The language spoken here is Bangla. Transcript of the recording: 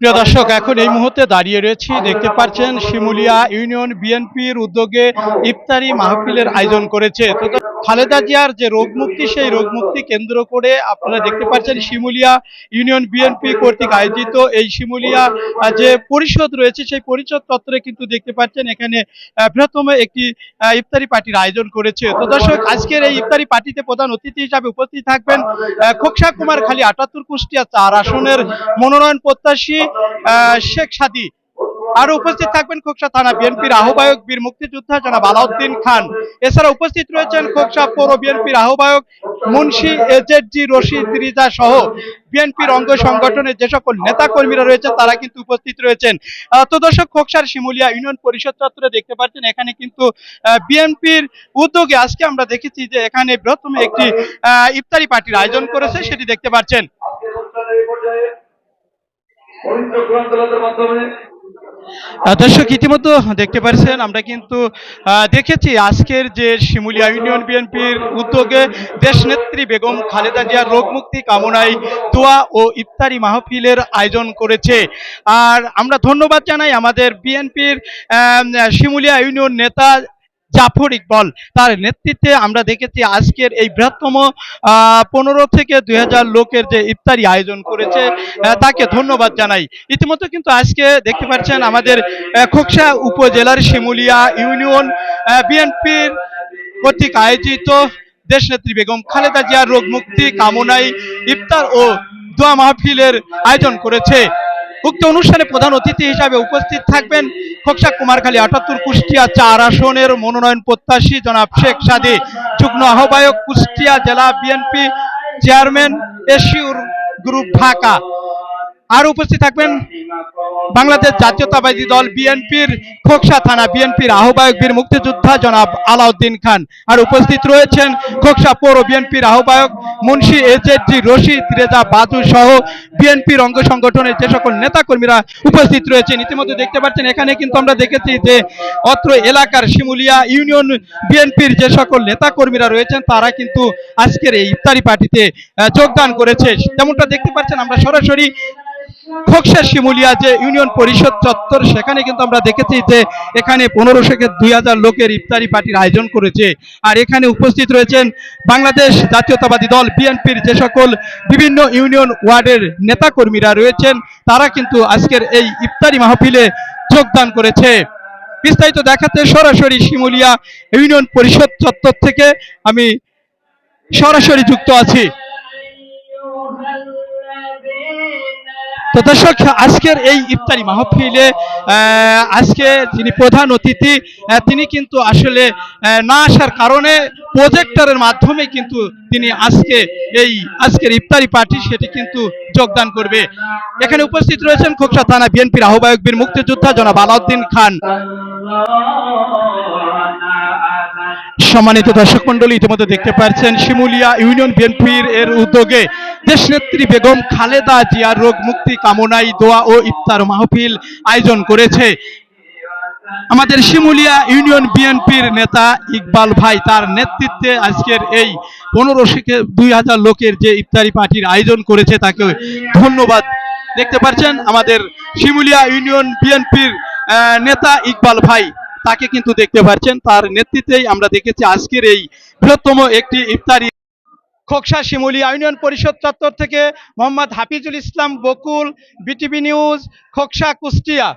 প্রিয় দর্শক, এখন এই মুহূর্তে দাঁড়িয়ে রয়েছি। দেখতে পাচ্ছেন শিমুলিয়া ইউনিয়ন বিএনপির উদ্যোগে ইফতারি মাহফিলের আয়োজন করেছে। তো খালেদা জিয়ার যে রোগ মুক্তি সেই রোগ মুক্তি কেন্দ্র করে আপনারা দেখতে পাচ্ছেন শিমুলিয়া ইউনিয়ন বিএনপি কর্তৃক আয়োজিত এই শিমুলিয়া যে পরিষদ রয়েছে, সেই পরিষদ চত্বরে কিন্তু দেখতে পাচ্ছেন এখানে বৃহত্তম একটি ইফতারি পার্টির আয়োজন করেছে। তো দর্শক, আজকের এই ইফতারি পার্টিতে প্রধান অতিথি হিসাবে উপস্থিত থাকবেন খোকসা কুমার খালি, আটাত্তর কুষ্টিয়া চার আসনের মনোনয়ন প্রত্যাশী শেখ সাদি আরও উপস্থিত থাকবেন খোকসা থানা বিএনপির আহ্বায়ক বীর মুক্তিযোদ্ধা জনাব আলাউদ্দিন খান। এছাড়া উপস্থিত রয়েছেন খোকসা পৌর বিএনপির আহ্বায়ক মুন্সি এজেডজি রশিদ রিজা সহ বিএনপির অঙ্গ সংগঠনের যে সকল নেতা কর্মীরা রয়েছেন তারা কিন্তু উপস্থিত রয়েছেন। তো দর্শক, খোকসার শিমুলিয়া ইউনিয়ন পরিষদ চত্বরে দেখতে পাচ্ছেন, এখানে কিন্তু বিএনপির উদ্যোগে আজকে আমরা দেখেছি যে এখানে বৃহত্তম একটি ইফতারি পার্টির আয়োজন করেছে, সেটি দেখতে পাচ্ছেন। দর্শক, ইতিমধ্যে দেখতে পাচ্ছেন আমরা কিন্তু দেখেছি আজকের যে শিমুলিয়া ইউনিয়ন বিএনপির উদ্যোগে দেশনেত্রী বেগম খালেদা জিয়ার রোগ মুক্তি কামনায় দোয়া ও ইফতারি মাহফিলের আয়োজন করেছে। আর আমরা ধন্যবাদ জানাই আমাদের বিএনপির শিমুলিয়া ইউনিয়ন নেতা জাফর ইকবল, তার নেতৃত্বে আমরা দেখেছি আজকের এই বৃহত্তম পনেরো থেকে দুই হাজার লোকের যে ইফতারি আয়োজন করেছে তাকে ধন্যবাদ জানাই। ইতিমধ্যে কিন্তু আজকে দেখতে পাচ্ছেন আমাদের খোকসা উপজেলার শিমুলিয়া ইউনিয়ন বিএনপির কর্তৃক আয়োজিত দেশনেত্রী বেগম খালেদা জিয়ার রোগ মুক্তি কামনায় ইফতার ও দোয়া মাহফিলের আয়োজন করেছে। উক্ত অনুষ্ঠানে প্রধান অতিথি হিসাবে উপস্থিত থাকবেন খোকসা কুমারখালী আটাত্তর কুষ্টিয়া চার আসনের মনোনয়ন প্রত্যাশী জনাব শেখ সাদি, যুগ্ম আহ্বায়ক কুষ্টিয়া জেলা BNP chairman assure group Dhaka. আর উপস্থিত থাকবেন বাংলাদেশ জাতীয়তাবাদী দল বিএনপির খোকসা থানা, বিএনপির আহ্বায়ক বীর মুক্তিযোদ্ধা জনাব আলাউদ্দিন খান। আর উপস্থিত রয়েছেন খোকসা পৌর বিএনপির আহ্বায়ক মুন্সি এজেডজি রশিদ রেজা বাদু সহ বিএনপির অঙ্গ সংগঠনের যে সকল নেতাকর্মীরা উপস্থিত রয়েছেন। ইতিমধ্যে দেখতে পাচ্ছেন, এখানে কিন্তু আমরা দেখেছি যে অত্র এলাকার শিমুলিয়া ইউনিয়ন বিএনপির যে সকল নেতাকর্মীরা রয়েছেন, তারা কিন্তু আজকের এই ইফতারি পার্টিতে যোগদান করেছে। তেমনটা দেখতে পাচ্ছেন, আমরা সরাসরি খোকসা শিমুলিয়া যে ইউনিয়ন পরিষদ চত্বর, সেখানে কিন্তু আমরা দেখেছি যে এখানে পনেরো থেকে দুই হাজার লোকের ইফতারি পার্টির আয়োজন করেছে। আর এখানে উপস্থিত রয়েছেন বাংলাদেশ জাতীয়তাবাদী দল, বিএনপির যে সকল বিভিন্ন ইউনিয়ন ওয়ার্ডের নেতাকর্মীরা রয়েছেন, তারা কিন্তু আজকের এই ইফতারি মাহফিলে যোগদান করেছে। বিস্তারিত দেখাতে সরাসরি শিমুলিয়া ইউনিয়ন পরিষদ চত্বর থেকে আমি সরাসরি যুক্ত আছি। তো দর্শক, আজকের এই ইফতারি মাহফিলে আজকে যিনি প্রধান অতিথি তিনি কিন্তু আসলে না আসার কারণে প্রজেক্টরের মাধ্যমে কিন্তু তিনি আজকে এই, আজকের ইফতারি পার্টি সেটি কিন্তু যোগদান করবে। এখানে উপস্থিত রয়েছেন খোকসা থানা বিএনপির আহ্বায়ক বীর মুক্তিযোদ্ধা জনাব আলাউদ্দিন খান। সম্মানিত দর্শক মন্ডলী ইতিমধ্যে দেখতে পাচ্ছেন শিমুলিয়া ইউনিয়ন বিএনপির এর উদ্যোগে দেশনেত্রী বেগম খালেদা জিয়ার রোগ মুক্তি কামনায় দোয়া ও ইফতার মাহফিল আয়োজন করেছে। আমাদের শিমুলিয়া ইউনিয়ন বিএনপির নেতা ইকবাল ভাই তার নেতৃত্বে আজকের এই পনেরো থেকে দুই হাজার লোকের যে ইফতারি পার্টির আয়োজন করেছে, তাকে ধন্যবাদ। দেখতে পাচ্ছেন আমাদের শিমুলিয়া ইউনিয়ন বিএনপির নেতা ইকবাল ভাই। তাকে কিন্তু দেখতে পাচ্ছেন। তার নেতৃত্বেই আমরা দেখেছি আজকের এই বৃহত্তম একটি ইফতারি। খোকসা শিমুলিয়া ইউনিয়ন পরিষদ চত্বর থেকে মোহাম্মদ হাফিজুল ইসলাম বকুল, বিটিভি নিউজ, খোকসা কুষ্টিয়া।